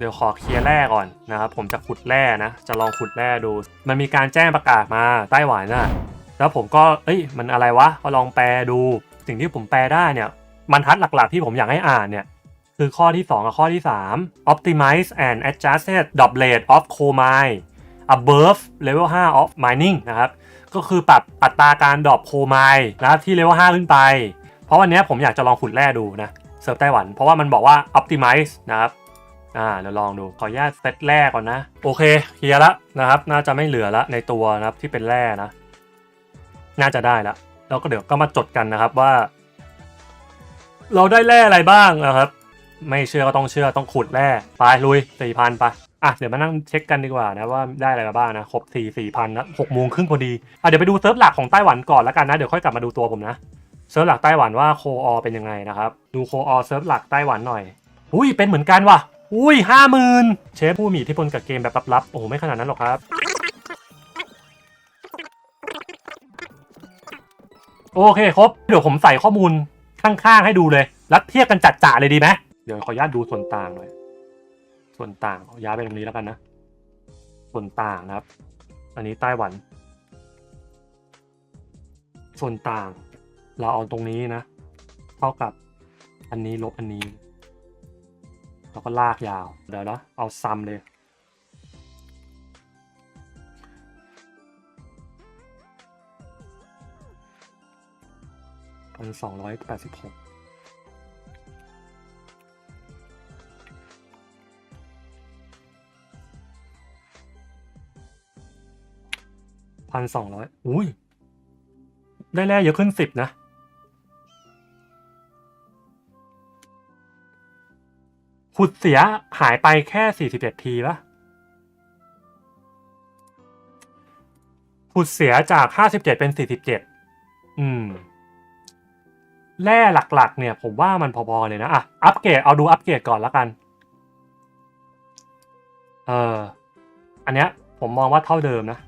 เดี๋ยวขอเคลียร์แร่ก่อนนะครับผมจะขุดแร่นะ จะลองขุดแร่ดู มันมีการแจ้งประกาศมาไต้หวันน่ะแล้วผมก็เอ้ยมันอะไรวะก็ลองแปลดู สิ่งที่ผมแปลได้เนี่ยมันทัดหลักๆที่ผมอยากให้อ่านเนี่ยคือข้อที่ 2 กับข้อที่ 3 optimize and adjust doublet of coal mine above level 5 of mining นะครับก็คือปรับอัตราการดรอปโคไมล์นะครับที่เลเวล5ขึ้นไป เพราะวันนี้ผมอยากจะลองขุดแร่ดูนะเซิร์ฟไต้หวัน เพราะว่ามันบอกว่า optimize นะครับ อ่าเดี๋ยวลองดูขออนุญาตเซตแร่ก่อนนะ โอเคเคลียร์ละนะครับ น่าจะไม่เหลือละในตัวนะครับที่เป็นแร่นะ น่าจะได้ละแล้วก็เดี๋ยวก็มาจดกันนะครับว่า เราได้แร่อะไรบ้างนะครับ ไม่เชื่อก็ต้องเชื่อต้องขุดแร่ไปลุยสี่พันไปอะเดี๋ยวมานั่งเช็คกันดีกว่านะว่าได้อะไรมาบ้างนะครบสี่สี่พันนะหกโมงครึ่งพอดีอะเดี๋ยวไปดูเซิร์ฟหลักของไต้หวันก่อนแล้วกันนะเดี๋ยวค่อยกลับมาดูตัวผมนะเซิร์ฟหลักไต้หวันว่าโคออเป็นยังไงนะครับ ดูโคออเซิร์ฟหลักไต้หวันหน่อยอุ้ยเป็นเหมือนกันว่ะ อุ้ยห้าหมื่นเชฟผู้มีอิทธิพลกับเกมแบบลับๆ โอ้โห ไม่ขนาดนั้นหรอกครับ โอเคครบ เดี๋ยวผมใส่ข้อมูลข้างๆ ให้ดูเลยแล้วเทียบกันจัดจ่าเลยดีไหมเดี๋ยวขออนุญาตดูส่วนต่างหน่อย ส่วนต่างขอย้ายไปตรงนี้แล้วกันนะ ส่วนต่างนะครับ อันนี้ไต้หวัน ส่วนต่าง เราเอาตรงนี้นะ เท่ากับอันนี้ลบอันนี้ แล้วก็ลากยาว เดี๋ยวนะ เอาซัมเลย พันสองร้อยแปดสิบหกพันสองร้อยอุ้ย ได้แร่เยอะขึ้นสิบนะ ขุดเสียหายไปแค่สี่สิบเอ็ดทีปะขุดเสียจากห้าสิบเจ็ดเป็นสี่สิบเจ็ดอืม แร่หลักๆ เนี่ย ผมว่ามันพอๆเลยนะ อะ อัปเกรด เอาดูอัปเกรดก่อนล้วกัน เออ อันเนี้ย ผมมองว่าเท่าเดิมนะ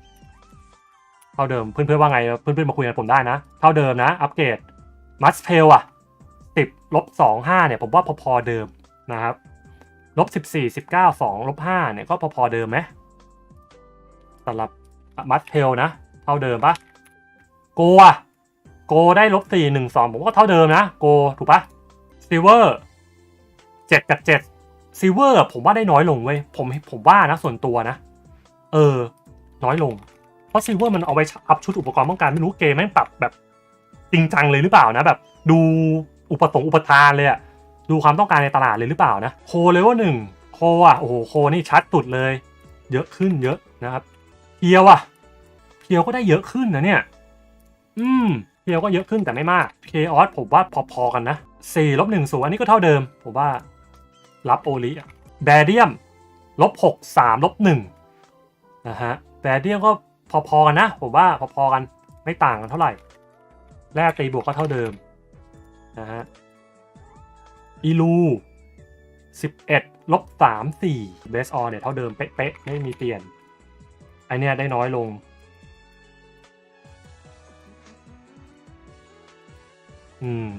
เท่าเดิม เพื่อนๆว่าไง เพื่อนๆมาคุยกับผมได้นะ เท่าเดิมนะ อัปเกรด มัสเพลอะสิบลบสองห้าเนี่ย ผมว่าพอๆเดิมนะครับ ลบสิบสี่สิบเก้าสองลบห้าเนี่ยก็พอๆเดิมไหมสำหรับมัสเพลนะ เท่าเดิมปะโกอะโกได้ลบสี่หนึ่งสองผมก็เท่าเดิมนะ โกถูกปะซิเวอร์เจ็ดกับเจ็ดซิเวอร์ผมว่าได้น้อยลงเว้ยผมผมว่านะส่วนตัวนะ เออ น้อยลง เพราะซิเวอร์มันเอาไว้อัพชุดอุปกรณ์ป้องกันไม่รู้เกมแม่งปรับแบบจริงจังเลยหรือเปล่านะแบบ ดูอุปสงค์อุปทานเลยอะ ดูความต้องการในตลาดเลยหรือเปล่านะ โคเลเวลหนึ่งโคอะ โอ้โห โคนี่ชัดสุดเลย เยอะขึ้นเยอะนะครับเพียวอะเพียวก็ได้เยอะขึ้นนะเนี่ย อืมเพียวก็เยอะขึ้นแต่ไม่มากเคออสผมว่าพอๆกันนะ4ลบ1ศูนย์อันนี้ก็เท่าเดิม ผมว่า รับโอลิอะแบเดียมลบ6 3ลบ1นะฮะแบเดียมก็พอๆกันนะ ผมว่าพอๆกันไม่ต่างกันเท่าไหร่ แร่ตีบวกก็เท่าเดิมนะฮะ อีลู11ลบ3 4เบสออเนี่ยเท่าเดิมเป๊ะๆ ไม่มีเปลี่ยน ไอเนี้ยได้น้อยลง อืม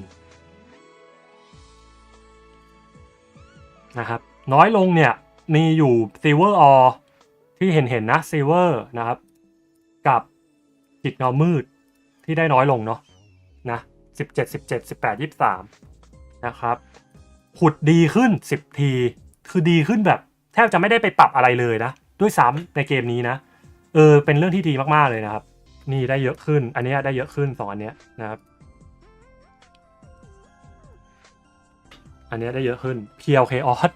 นะครับ น้อยลงเนี่ย มีอยู่ซิลเวอร์ออที่เห็นเห็นนะซิลเวอร์นะครับ กับจิตเงามืดที่ได้น้อยลงเนาะนะสิบเจ็ดสิบเจ็ดสิบแปดยี่สามนะครับ ขุดดีขึ้นสิบที คือดีขึ้นแบบ แทบจะไม่ได้ไปปรับอะไรเลยนะ ด้วยซ้ำในเกมนี้นะ เออ เป็นเรื่องที่ดีมากๆเลยนะครับ นี่ได้เยอะขึ้น อันนี้ได้เยอะขึ้นสองอันเนี้ยนะครับ อันนี้ได้เยอะขึ้น PLK o s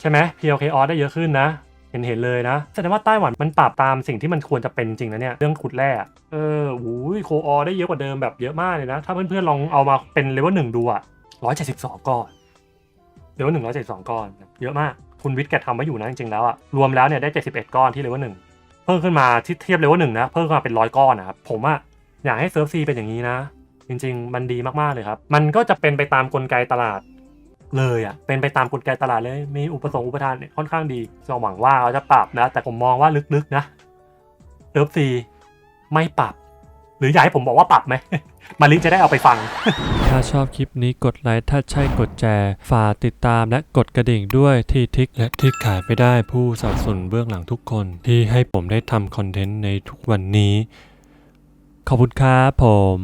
ใช่ไหม PLK o s ได้เยอะขึ้นนะ เห็นเห็นเลยนะแสดงว่าไต้หวันมันปรับตามสิ่งที่มันควรจะเป็นจริงนะเนี่ยเรื่องขุดแร่เอออุ้ยโคออได้เยอะกว่าเดิมแบบเยอะมากเลยนะ ถ้าเพื่อนๆลองเอามาเป็นเลเวลหนึ่งดูอะร้อยเจ็ดสิบสองก้อนเลเวลหนึ่งร้อยเจ็ดสองก้อนเยอะมากคุณวิทย์แกทำไว้อยู่นะจริงๆแล้วอะรวมแล้วเนี่ยได้เจ็ดสิบเอ็ดก้อนที่เลเวลหนึ่งเพิ่มขึ้นมาที่เทียบเลเวลหนึ่งนะเพิ่มขึ้นมาเป็นร้อยก้อนนะครับผมอะอยากให้เซิร์ฟซีเป็นอย่างนี้นะ จริง ๆ มันดีมากๆเลยครับ มันก็จะเป็นไปตามกลไกตลาด เลยอะเป็นไปตามกลไกตลาดเลย มีอุปสงค์อุปทานเนี่ยค่อนข้างดีก็หวังว่าเขาจะปรับนะ แต่ผมมองว่าลึกๆนะเซิฟซีไม่ปรับ หรืออยากให้ผมบอกว่าปรับไหมมาริจะได้เอาไปฟัง ถ้าชอบคลิปนี้กดไลค์ถ้าใช่กดแชร์ฝากติดตามและกดกระดิ่งด้วยที่ทิกและที่ขายไม่ได้ผู้สนับสนุนเบื้องหลังทุกคน ที่ให้ผมได้ทำคอนเทนต์ในทุกวันนี้ ขอบคุณครับผม